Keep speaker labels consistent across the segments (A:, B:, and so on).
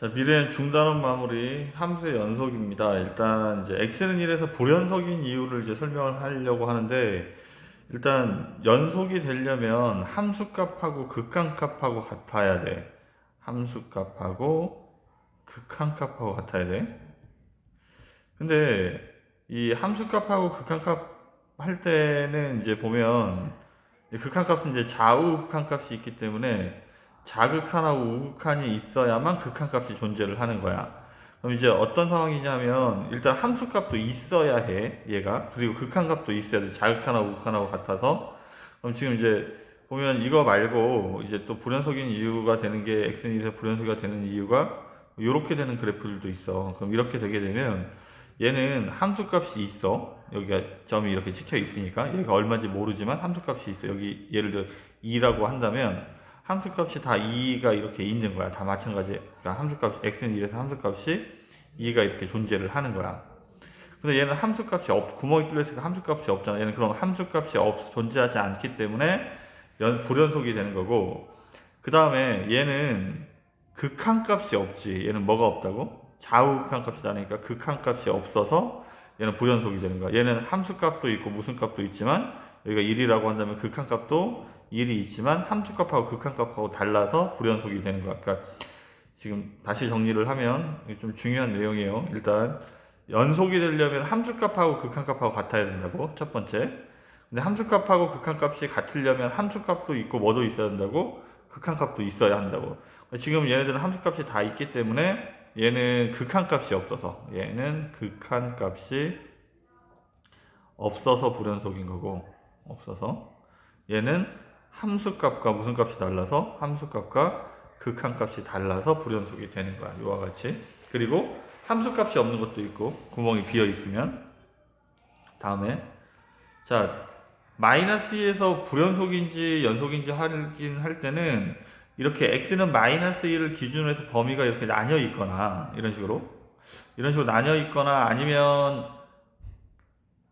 A: 자, 미래엔 중단원 마무리 함수의 연속입니다. 일단 이제 x는 1에서 불연속인 이유를 이제 설명을 하려고 하는데 일단 연속이 되려면 함수값하고 극한값하고 같아야 돼. 함수값하고 극한값하고 같아야 돼. 근데 이 함수값하고 극한값 할 때는 이제 보면 이 극한값은 이제 좌우 극한값이 있기 때문에 자극한하고 우극한이 있어야만 극한값이 존재를 하는 거야. 그럼 이제 어떤 상황이냐면 일단 함수값도 있어야 해 얘가 그리고 극한값도 있어야 돼 자극하나 우극한하고 같아서 그럼 지금 이제 보면 이거 말고 이제 또 불연속인 이유가 되는 게 x는 2에서 불연속이 되는 이유가 이렇게 되는 그래프들도 있어. 그럼 이렇게 되게 되면 얘는 함수값이 있어. 여기가 점이 이렇게 찍혀 있으니까 얘가 얼마인지 모르지만 함수값이 있어. 여기 예를 들어 2라고 한다면 함수값이 다 2가 이렇게 있는 거야. 다 마찬가지. 그러니까 함수값 x는 1에서 함수값이 2가 이렇게 존재를 하는 거야. 근데 얘는 함수값이 없, 구멍이 뚫렸으니까 함수값이 없잖아. 얘는 그럼 함수값이 없, 존재하지 않기 때문에 연, 불연속이 되는 거고, 그 다음에 얘는 극한값이 없지. 얘는 뭐가 없다고? 좌우 극한값이 다니까 극한값이 없어서 얘는 불연속이 되는 거야. 얘는 함수값도 있고 무슨 값도 있지만 여기가 1이라고 한다면 극한값도 1이 있지만 함수값하고 극한값하고 달라서 불연속이 되는 거야. 그러니까 지금 다시 정리를 하면 좀 중요한 내용이에요. 일단 연속이 되려면 함수값하고 극한값하고 같아야 된다고 첫 번째. 근데 함수값하고 극한값이 같으려면 함수값도 있고 뭐도 있어야 된다고 극한값도 있어야 한다고. 지금 얘네들은 함수값이 다 있기 때문에 얘는 극한값이 없어서 얘는 극한값이 없어서 불연속인 거고 없어서 얘는 함수값과 무슨 값이 달라서 함수값과 극한값이 달라서 불연속이 되는 거야. 이와 같이. 그리고 함수값이 없는 것도 있고 구멍이 비어 있으면 다음에 자 마이너스 2에서 불연속인지 연속인지 하긴 할 때는 이렇게 x는 마이너스 1을 기준으로 해서 범위가 이렇게 나뉘어 있거나 이런 식으로 이런 식으로 나뉘어 있거나 아니면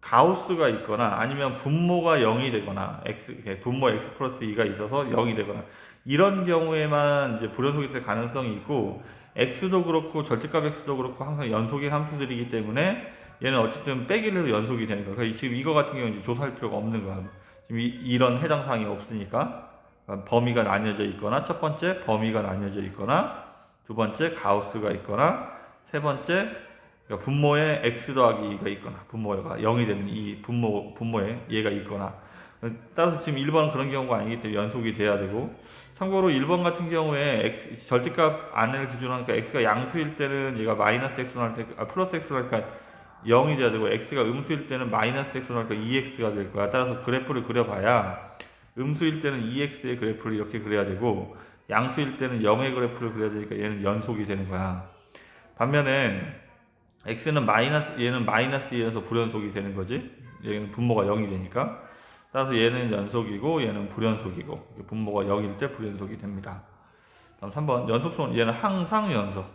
A: 가우스가 있거나 아니면 분모가 0이 되거나 x 분모 x 플러스 2가 있어서 0이 되거나 이런 경우에만 이제 불연속이 될 가능성이 있고 x도 그렇고 절대값 x도 그렇고 항상 연속인 함수들이기 때문에 얘는 어쨌든 빼기로 연속이 되는 거야. 그러니까 지금 이거 같은 경우는 조사할 필요가 없는 거야. 지금 이, 런 해당 사항이 없으니까 그러니까 범위가 나뉘어져 있거나 첫 번째 범위가 나뉘어져 있거나 두 번째 가우스가 있거나 세 번째 그러니까 분모에 x 더하기 2가 있거나 분모가 0이 되는 이 분모 분모에 얘가 있거나 따라서 지금 1번은 그런 경우가 아니기 때문에 연속이 돼야 되고 참고로 1번 같은 경우에 x, 절대값 안을 기준으로 하니까 x가 양수일 때는 얘가 마이너스 x로 할 때, 아, 플러스 x로 하니까 0이 돼야 되고 x가 음수일 때는 마이너스 x로 하니까 2x가 될 거야. 따라서 그래프를 그려봐야 음수일 때는 2x의 그래프를 이렇게 그려야 되고 양수일 때는 0의 그래프를 그려야 되니까 얘는 연속이 되는 거야. 반면에 x는 마이너스 얘는 마이너스 2에서 불연속이 되는 거지. 얘는 분모가 0이 되니까. 따라서 얘는 연속이고 얘는 불연속이고 분모가 0일 때 불연속이 됩니다. 다음 3번 연속성 얘는 항상 연속.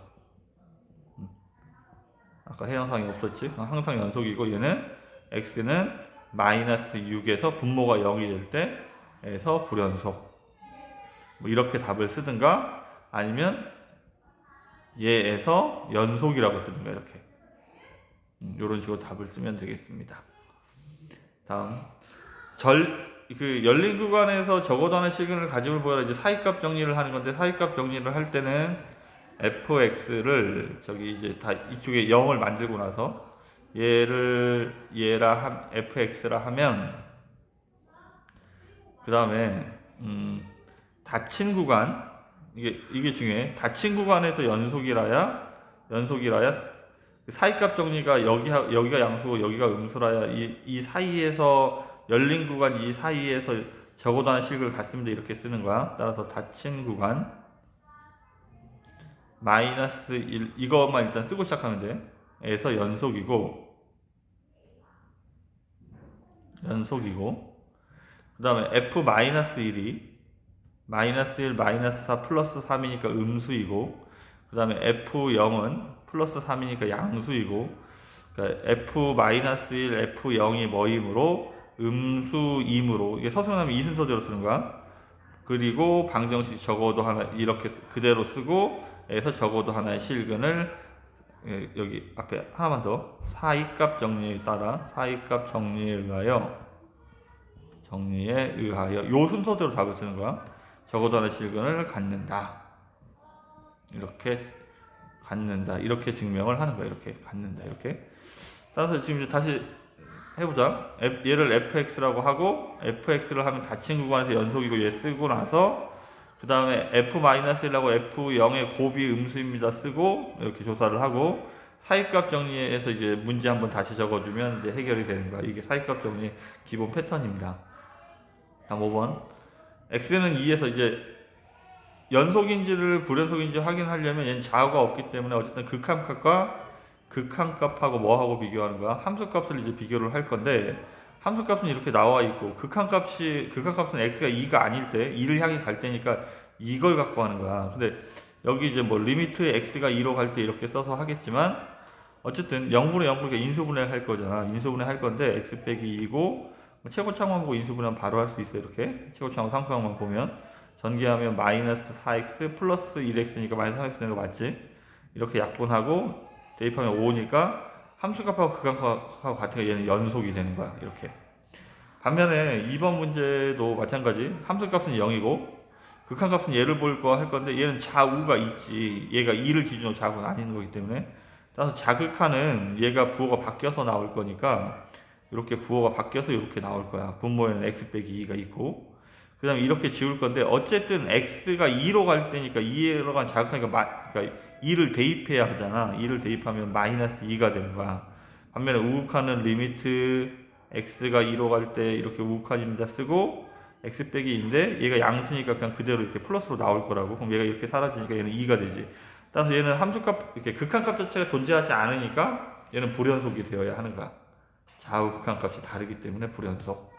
A: 음. 아까 해양상이 없었지. 항상 연속이고 얘는 x는 마이너스 6에서 분모가 0이 될 때에서 불연속. 뭐 이렇게 답을 쓰든가 아니면 얘에서 연속이라고 쓰든가 이렇게. 이런 음, 식으로 답을 쓰면 되겠습니다. 다음. 절 그 열린 구간에서 적어도 하나의 시그널을 가지고 보여라. 이제 사이값 정리를 하는 건데 사이값 정리를 할 때는 fx를 저기 이제 다 이쪽에 0을 만들고 나서 얘를 얘라 함 fx라 하면 그 다음에 음, 닫힌 구간. 이게 이게 중요해. 닫힌 구간에서 연속이라야 연속이라야 사이값 정리가 여기 여기가 양수고 여기가 음수라야 이, 이 사이에서 열린 구간 이 사이에서 적어도 하는 식을 갖습니다 이렇게 쓰는 거야. 따라서 닫힌 구간 마이너스 1 이것만 일단 쓰고 시작하면 돼. 에서 연속이고 연속이고 그 다음에 f 마이너스 1이 마이너스 1 마이너스 4 플러스 3이니까 음수이고 그 다음에 f0은 플러스 3이니까 양수이고 그러니까 f-1, f0이 뭐이므로 음수이므로 이게 서술하면 이순서대로 쓰는 거야. 그리고 방정식 적어도 하나 이렇게 그대로 쓰고 에서 적어도 하나의 실근을 예, 여기 앞에 하나만 더 사이값 정리에 따라 사이값 정리에 의하여 정리에 의하여 요 순서대로 답을 쓰는 거야. 적어도 하나의 실근을 갖는다. 이렇게 갖는다. 이렇게 증명을 하는 거야. 이렇게 갖는다. 이렇게. 따라서 지금 이제 다시 해보자. 얘를 fx라고 하고 fx를 하면 닫힌 구간에서 연속이고 얘 쓰고 나서 그 다음에 f-1하고 f0의 곱이 음수입니다 쓰고 이렇게 조사를 하고 사이값 정리해서 이제 문제 한번 다시 적어주면 이제 해결이 되는 거야. 이게 사이값 정리 기본 패턴입니다. 다음 5번. x는 2에서 이제 연속인지를 불연속인지 확인하려면 얘는 좌우가 없기 때문에 어쨌든 극한값과 극한값하고 뭐하고 비교하는 거야? 함수값을 이제 비교를 할 건데 함수값은 이렇게 나와 있고 극한값이 극한값은 x가 2가 아닐 때 2를 향해 갈 때니까 이걸 갖고 하는 거야. 근데 여기 이제 뭐 리미트 x가 2로 갈 때 이렇게 써서 하겠지만 어쨌든 0분의 0분의 인수분해 할 거잖아. 인수분해 할 건데 x 빼기 2고 최고차만 보고 인수분해하면 바로 할 수 있어 이렇게 최고차하고 상수항만 보면 전개하면 마이너스 4x 플러스 1x니까 마이너스 3x 되는 거 맞지? 이렇게 약분하고 대입하면 5니까 함수값하고 극한값하고 같으니까 얘는 연속이 되는 거야 이렇게. 반면에 2번 문제도 마찬가지. 함수값은 0이고 극한값은 얘를 볼 거 할 건데 얘는 좌우가 있지. 얘가 2를 기준으로 좌우가 아닌 거기 때문에. 따라서 자극하는 얘가 부호가 바뀌어서 나올 거니까 이렇게 부호가 바뀌어서 이렇게 나올 거야. 분모에는 x 빼기 2가 있고 그 다음에 이렇게 지울 건데 어쨌든 x가 2로 갈 때니까 2로 간 자극하니까 마, 그러니까 2를 대입해야 하잖아. 2를 대입하면 마이너스 2가 되는 거야. 반면에 우극하는 리미트 x가 2로 갈 때 이렇게 우극한입니다 쓰고 x 빼기 2인데 얘가 양수니까 그냥 그대로 이렇게 플러스로 나올 거라고. 그럼 얘가 이렇게 사라지니까 얘는 2가 되지. 따라서 얘는 함수값 이렇게 극한값 자체가 존재하지 않으니까 얘는 불연속이 되어야 하는 거야. 좌우 극한값이 다르기 때문에 불연속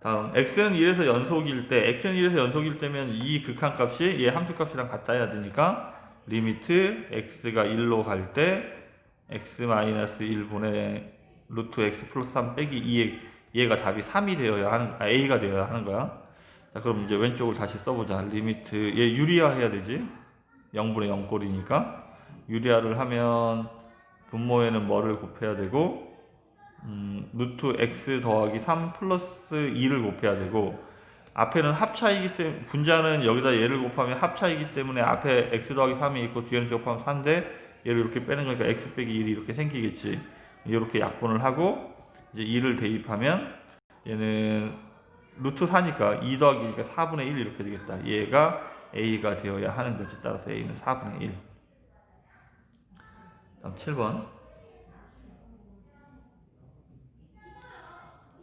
A: 다음 x는 1에서 연속일 때 x는 1에서 연속일 때면 이 극한값이 얘 함수값이랑 같아야 되니까 리미트 x가 1로 갈 때 x-1분의 루트 x 플러스 3 빼기 2에 얘가 답이 3이 되어야 하는 아, a가 되어야 하는 거야. 자 그럼 이제 왼쪽을 다시 써보자. 리미트 얘 유리화 해야 되지? 0분의 0꼴이니까. 유리화를 하면 분모에는 뭐를 곱해야 되고 음, 루트 x 더하기 3 플러스 2를 곱해야 되고 앞에는 합차이기 때문에 분자는 여기다 얘를 곱하면 합차이기 때문에 앞에 x 더하기 3이 있고 뒤에는 제곱하면 4인데 얘를 이렇게 빼는 거니까 x 빼기 1이 이렇게 생기겠지. 이렇게 약분을 하고 이제 2를 대입하면 얘는 루트 4니까 2 더하기 2니까 4분의 1 이렇게 되겠다. 얘가 a가 되어야 하는 거지. 따라서 a는 4분의 1 다음 7번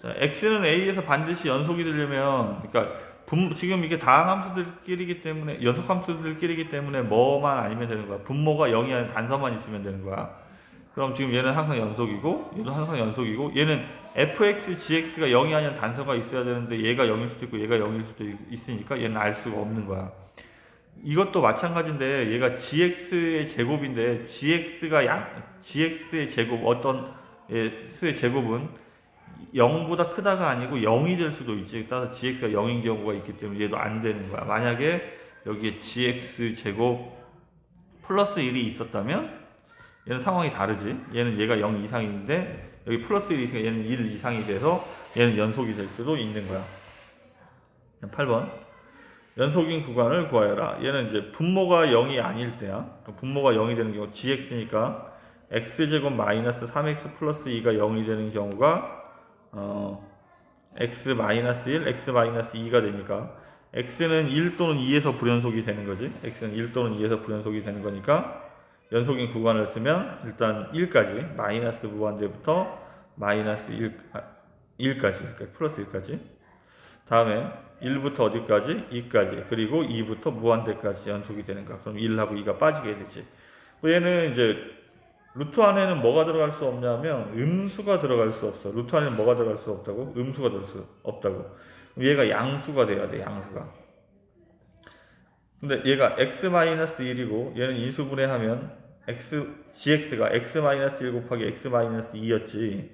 A: 자, x는 a에서 반드시 연속이 되려면, 그러니까 분, 지금 이게 다항 함수들끼리기 때문에 연속 함수들끼리기 때문에 뭐만 아니면 되는 거야. 분모가 0이 아닌 단서만 있으면 되는 거야. 그럼 지금 얘는 항상 연속이고, 얘도 항상 연속이고, 얘는 fx, gx가 0이 아닌 단서가 있어야 되는데 얘가 0일 수도 있고 얘가 0일 수도 있으니까 얘는 알 수가 없는 거야. 이것도 마찬가지인데 얘가 gx의 제곱인데 gx가 양 gx의 제곱 어떤 예, 수의 제곱은 0보다 크다가 아니고 0이 될 수도 있지. 따라서 gx가 0인 경우가 있기 때문에 얘도 안 되는 거야. 만약에 여기에 gx 제곱 플러스 1이 있었다면 얘는 상황이 다르지. 얘는 얘가 0 이상인데 여기 플러스 1이 있으니까 얘는 1 이상이 돼서 얘는 연속이 될 수도 있는 거야. 8번. 연속인 구간을 구하여라. 얘는 이제 분모가 0이 아닐 때야. 분모가 0이 되는 경우 gx니까 x제곱 마이너스 3x 플러스 2가 0이 되는 경우가 어, x 마이너스 1, x 마이너스 2가 되니까 x는 1 또는 2에서 불연속이 되는 거지. x는 1 또는 2에서 불연속이 되는 거니까 연속인 구간을 쓰면 일단 1까지 마이너스 무한대부터 마이너스 1, 아, 1까지 그러니까 플러스 1까지 다음에 1부터 어디까지? 2까지 그리고 2부터 무한대까지 연속이 되는 거야. 그럼 1하고 2가 빠지게 되지. 얘는 이제 루트 안에는 뭐가 들어갈 수 없냐면 음수가 들어갈 수 없어. 루트 안에는 뭐가 들어갈 수 없다고? 음수가 들어갈 수 없다고. 얘가 양수가 돼야 돼. 양수가. 근데 얘가 x-1이고 얘는 인수분해하면 x gx가 x-1 곱하기 x-2였지.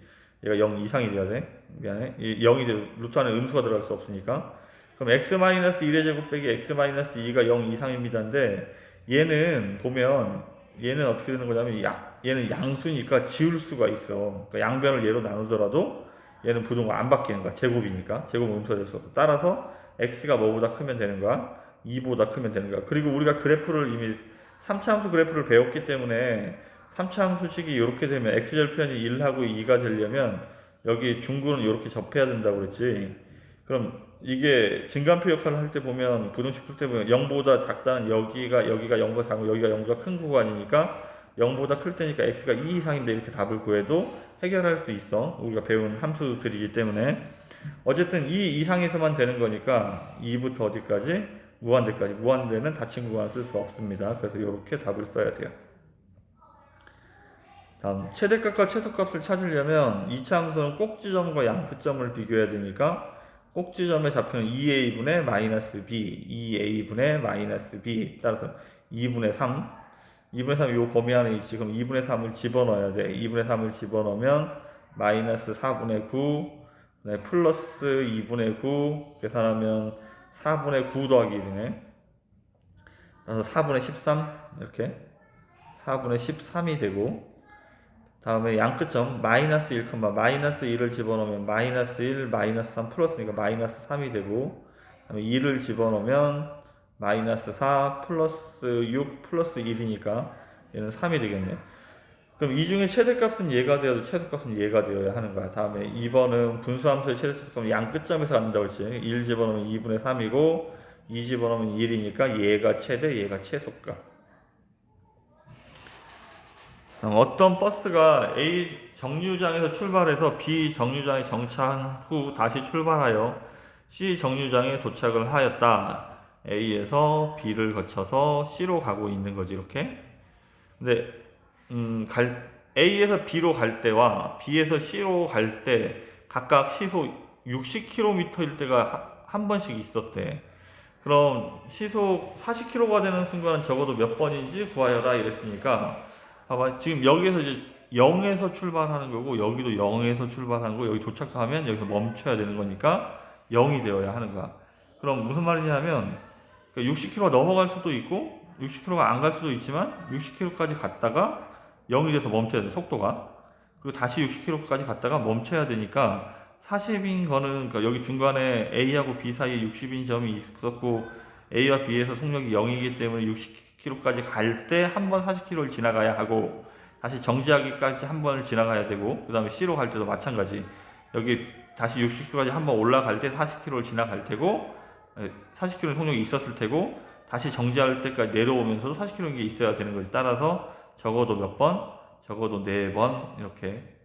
A: 얘가 0 이상이 돼야 돼. 미안해. 이 0이 돼. 루트 안에 음수가 들어갈 수 없으니까. 그럼 x-1의 제곱 빼기 x-2가 0 이상입니다인데 얘는 보면 얘는 어떻게 되는 거냐면 야, 얘는 양수니까 지울 수가 있어. 그러니까 양변을 얘로 나누더라도 얘는 부등호 안 바뀌는 거야. 제곱이니까. 제곱 음수가 될수 없고. 따라서 x가 뭐보다 크면 되는 거야? 2보다 크면 되는 거야. 그리고 우리가 그래프를 이미 3차함수 그래프를 배웠기 때문에 3차함수식이 이렇게 되면 x절편이 1하고 2가 되려면 여기 중구는 이렇게 접해야 된다고 그랬지. 그럼 이게 증간표 역할을 할 때 보면 부등식 풀 때 보면 0보다 작다는 여기가 여기가 0보다 작고 여기가 0보다 큰 구간이니까 0보다 클 때니까 x가 2 이상인데 이렇게 답을 구해도 해결할 수 있어. 우리가 배운 함수들이기 때문에 어쨌든 2 이상에서만 되는 거니까 2부터 어디까지 무한대까지 무한대는 닫힌 구간 쓸 수 없습니다. 그래서 이렇게 답을 써야 돼요. 다음 최대값과 최소값을 찾으려면 2차 함수는 꼭지점과 양끝점을 비교해야 되니까 꼭지점의 좌표는 2a분의 마이너스 b, 2a분의 마이너스 b 따라서 2분의 3 2분의 3요 범위 안에 그럼 2분의 3을 집어넣어야 돼. 2분의 3을 집어넣으면 마이너스 4분의 9 네, 플러스 2분의 9 계산하면 4분의 9 더하기 1이네 그래서 4분의 13 이렇게 4분의 13이 되고 다음에 양끝점 마이너스 1, 마이너스 1을 집어넣으면 마이너스 1, 마이너스 3 플러스니까 마이너스 3이 되고 다음에 2를 집어넣으면 마이너스 4 플러스 6 플러스 1이니까 얘는 3이 되겠네. 그럼 이 중에 최대값은 얘가 되어도 최소값은 얘가 되어야 하는 거야. 다음에 2번은 분수함수의 최대값은 양끝점에서 간다고 했지. 1 집어넣으면 2분의 3이고 2 집어넣으면 1이니까 얘가 최대, 얘가 최소값. 어떤 버스가 A 정류장에서 출발해서 B 정류장에 정차한 후 다시 출발하여 C 정류장에 도착을 하였다. A에서 B를 거쳐서 C로 가고 있는 거지 이렇게. 근데 음, 갈 A에서 B로 갈 때와 B에서 C로 갈 때 각각 시속 60km일 때가 한 번씩 있었대. 그럼 시속 40km가 되는 순간은 적어도 몇 번인지 구하여라 이랬으니까 봐봐 지금 여기에서 이제 0에서 출발하는 거고 여기도 0에서 출발하는 거 여기 도착하면 여기서 멈춰야 되는 거니까 0이 되어야 하는 거야. 그럼 무슨 말이냐면 60km 그러니까 넘어갈 수도 있고 60km가 안 갈 수도 있지만 60km까지 갔다가 0이 돼서 멈춰야 돼 속도가 그리고 다시 60km까지 갔다가 멈춰야 되니까 40인 거는 그러니까 여기 중간에 A하고 B 사이에 60인 점이 있었고 A와 B에서 속력이 0이기 때문에 60km까지 갈 때 한 번 40km를 지나가야 하고 다시 정지하기까지 한 번을 지나가야 되고 그 다음에 C로 갈 때도 마찬가지 여기 다시 60km까지 한 번 올라갈 때 40km를 지나갈 테고 40km 속력이 있었을 테고 다시 정지할 때까지 내려오면서도 40km가 있어야 되는 거지 따라서 적어도 몇 번? 적어도 4번 이렇게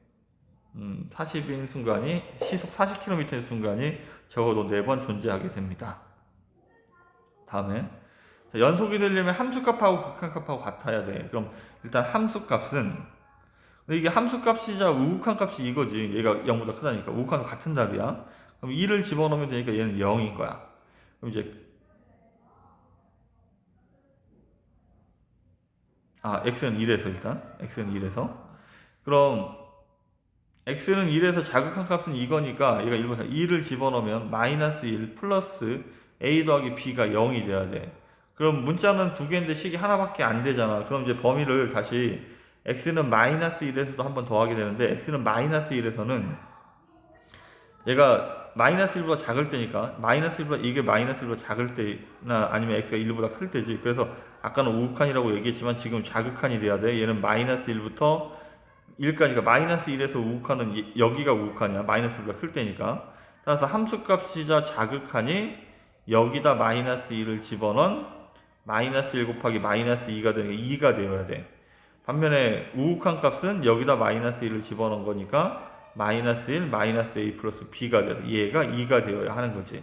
A: 음, 40인 순간이 시속 40km인 순간이 적어도 4번 존재하게 됩니다. 다음에 자, 연속이 되려면 함수값하고 극한값하고 같아야 돼. 그럼 일단 함수값은 이게 함수값이자 우극한 값이 이거지. 얘가 0보다 크다니까. 우극한 같은 답이야. 그럼 2를 집어넣으면 되니까 얘는 0인 거야. 그럼 이제 아 x는 1에서 일단 x는 1에서 그럼 x는 1에서 자극한 값은 이거니까 얘가 1번 2를 집어넣으면 마이너스 1 플러스 a 더하기 b가 0이 돼야 돼. 그럼 문자는 두 개인데 식이 하나밖에 안 되잖아. 그럼 이제 범위를 다시 x는 마이너스 1에서도 한 번 더하게 되는데 x는 마이너스 1에서는 얘가 마이너스 1보다 작을 때니까 마이너스 1보다 이게 마이너스 1보다 작을 때나 아니면 x가 1보다 클 때지. 그래서 아까는 우극한이라고 얘기했지만 지금 자극한이 돼야 돼. 얘는 마이너스 1부터 1까지가 그러니까 마이너스 1에서 우극한은 여기가 우극한이야. 마이너스 1보다 클 때니까. 따라서 함수값이자 자극한이 여기다 마이너스 1을 집어넣은 마이너스 1 곱하기 마이너스 2가 되는 게 2가 되어야 돼. 반면에 우극한 값은 여기다 마이너스 1을 집어넣은 거니까 마이너스 1 마이너스 a 플러스 b가 돼요. 얘가 2가 되어야 하는 거지.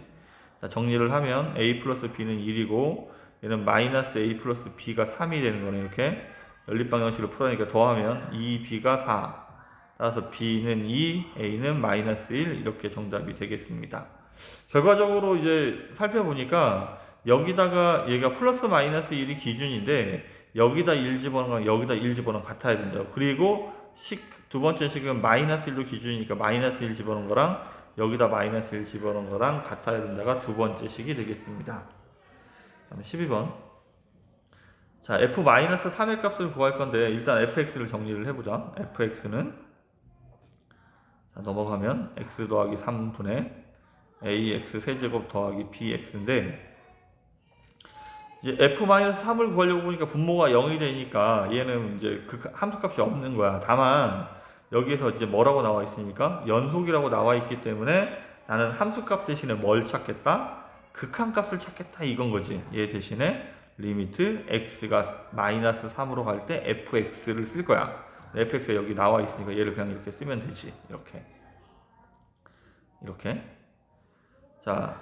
A: 자, 정리를 하면 a 플러스 b는 1이고 얘는 마이너스 a 플러스 b가 3이 되는 거네 이렇게 연립방정식을 풀어내니까 더하면 2b가 4 따라서 b는 2 a는 마이너스 1 이렇게 정답이 되겠습니다. 결과적으로 이제 살펴보니까 여기다가 얘가 플러스 마이너스 1이 기준인데 여기다 1 집어넣은 거랑 여기다 1 집어넣은 거 같아야 된다고. 그리고 식, 두 번째 식은 마이너스 1로 기준이니까 마이너스 1 집어넣은 거랑 여기다 마이너스 1 집어넣은 거랑 같아야 된다가 두 번째 식이 되겠습니다. 다음에 12번. 자, f-3의 값을 구할 건데 일단 fx를 정리를 해보자. fx는 자, 넘어가면 x 더하기 3분의 ax 세제곱 더하기 bx인데 이제 f-3을 구하려고 보니까 분모가 0이 되니까 얘는 이제 그 함수값이 없는 거야. 다만 여기에서 이제 뭐라고 나와 있으니까 연속이라고 나와 있기 때문에 나는 함수값 대신에 뭘 찾겠다? 극한값을 찾겠다 이건 거지. 얘 대신에 리미트 x가 마이너스 3으로 갈 때 fx를 쓸 거야. fx가 여기 나와 있으니까 얘를 그냥 이렇게 쓰면 되지. 이렇게. 이렇게. 자,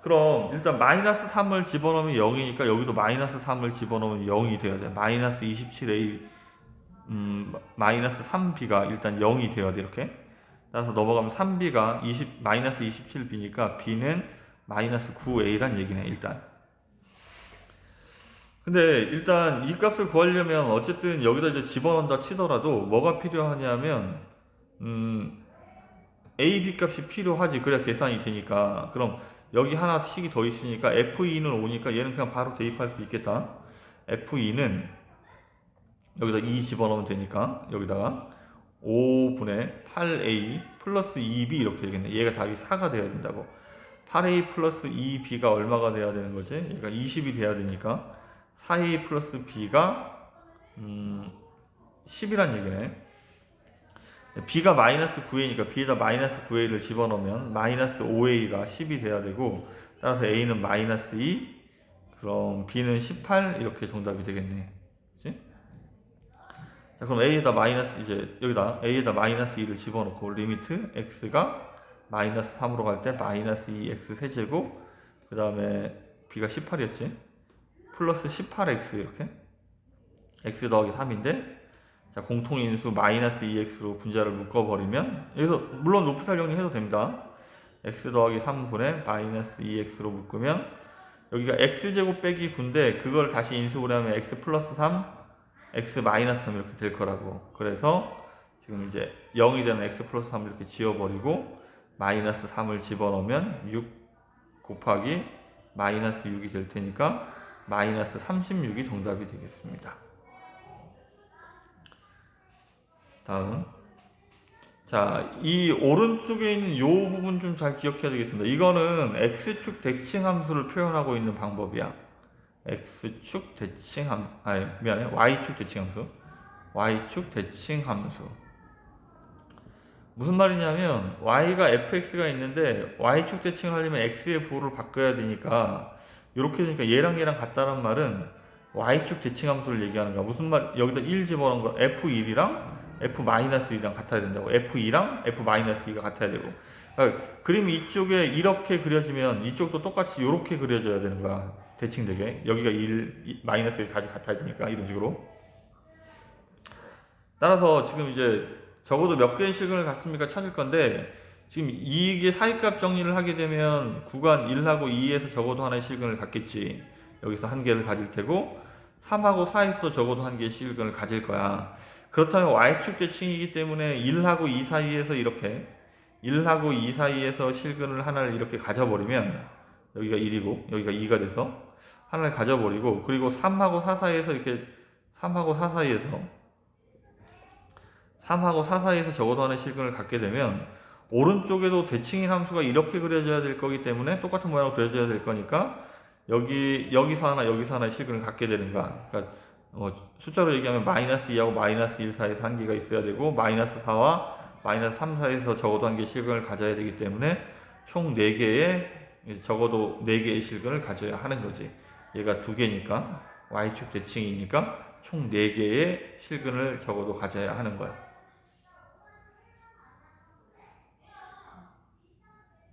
A: 그럼 일단 마이너스 3을 집어넣으면 0이니까 여기도 마이너스 3을 집어넣으면 0이 돼야 돼. 마이너스 27a 음, 마이너스 3b가 일단 0이 돼야 돼 이렇게. 따라서 넘어가면 3b가 20 마이너스 27b니까 b는 마이너스 9a란 얘기네 일단. 근데 일단 이 값을 구하려면 어쨌든 여기다 이제 집어넣는다 치더라도 뭐가 필요하냐면 음, a, b 값이 필요하지 그래야 계산이 되니까 그럼 여기 하나 식이 더 있으니까 f2는 오니까 얘는 그냥 바로 대입할 수 있겠다. F2는 여기다 2 집어넣으면 되니까 여기다가 5분의 8a 플러스 2b 이렇게 되겠네. 얘가 답이 4가 돼야 된다고. 8a 플러스 2b가 얼마가 돼야 되는 거지? 얘가 20이 돼야 되니까 4a 플러스 b가 음 10이란 얘기네 b가 마이너스 9a니까 b에다 마이너스 9a를 집어넣으면 마이너스 5a가 10이 돼야 되고 따라서 a는 마이너스 2 그럼 b는 18 이렇게 정답이 되겠네. 그치? 자 그럼 a에다 마이너스 이제 여기다 a에다 마이너스 2를 집어넣고 리미트 x가 마이너스 3으로 갈 때 마이너스 2x 세제곱 그 다음에 b가 18이었지? 플러스 18x 이렇게? X 더하기 3인데 자, 공통인수 마이너스 2x로 분자를 묶어버리면 여기서 물론 높이살 정리해도 됩니다. x 더하기 3분의 마이너스 2x로 묶으면 여기가 x제곱 빼기 9인데 그걸 다시 인수를 하면 x 플러스 3, x 마이너스 3 이렇게 될 거라고 그래서 지금 이제 0이 되는 x 플러스 3을 이렇게 지워버리고 마이너스 3을 집어넣으면 6 곱하기 마이너스 6이 될 테니까 마이너스 36이 정답이 되겠습니다. 다음. 자, 이 오른쪽에 있는 이 부분 좀 잘 기억해야 되겠습니다. 이거는 x축 대칭 함수를 표현하고 있는 방법이야. x축 대칭 함, 아니, 미안해. y축 대칭 함수. y축 대칭 함수. 무슨 말이냐면, y가 fx가 있는데, y축 대칭을 하려면 x의 부호를 바꿔야 되니까, 이렇게 되니까 얘랑 얘랑 같다는 말은 y축 대칭 함수를 얘기하는 거야. 무슨 말, 여기다 1 집어넣은 거, f1이랑 f-2랑 같아야 된다고. F2랑 f-2가 같아야 되고. 그러니까 그림 이쪽에 이렇게 그려지면 이쪽도 똑같이 이렇게 그려져야 되는 거야 대칭되게. 여기가 1, 마이너스 1 자리 같아야 되니까 이런 식으로. 따라서 지금 이제 적어도 몇 개의 실근을 갖습니까? 찾을 건데 지금 이게 사이값 정리를 하게 되면 구간 1하고 2에서 적어도 하나의 실근을 갖겠지. 여기서 한 개를 가질 테고 3하고 4에서 적어도 한 개의 실근을 가질 거야 그렇다면 y축 대칭이기 때문에 1하고 2 사이에서 이렇게 1하고 2 사이에서 실근을 하나를 이렇게 가져버리면 여기가 1이고 여기가 2가 돼서 하나를 가져버리고 그리고 3하고 4 사이에서 이렇게 3하고 4 사이에서 3하고 4 사이에서 적어도 하나의 실근을 갖게 되면 오른쪽에도 대칭인 함수가 이렇게 그려져야 될 거기 때문에 똑같은 모양으로 그려져야 될 거니까 여기 여기서 하나 여기서 하나의 실근을 갖게 되는 거야. 그러니까 어, 숫자로 얘기하면 마이너스 2하고 마이너스 1 사이에서 한 개가 있어야 되고 마이너스 4와 마이너스 3 사이에서 적어도 한 개의 실근을 가져야 되기 때문에 총 4개의 적어도 4개의 실근을 가져야 하는 거지. 얘가 2개니까 y축 대칭이니까 총 4개의 실근을 적어도 가져야 하는 거야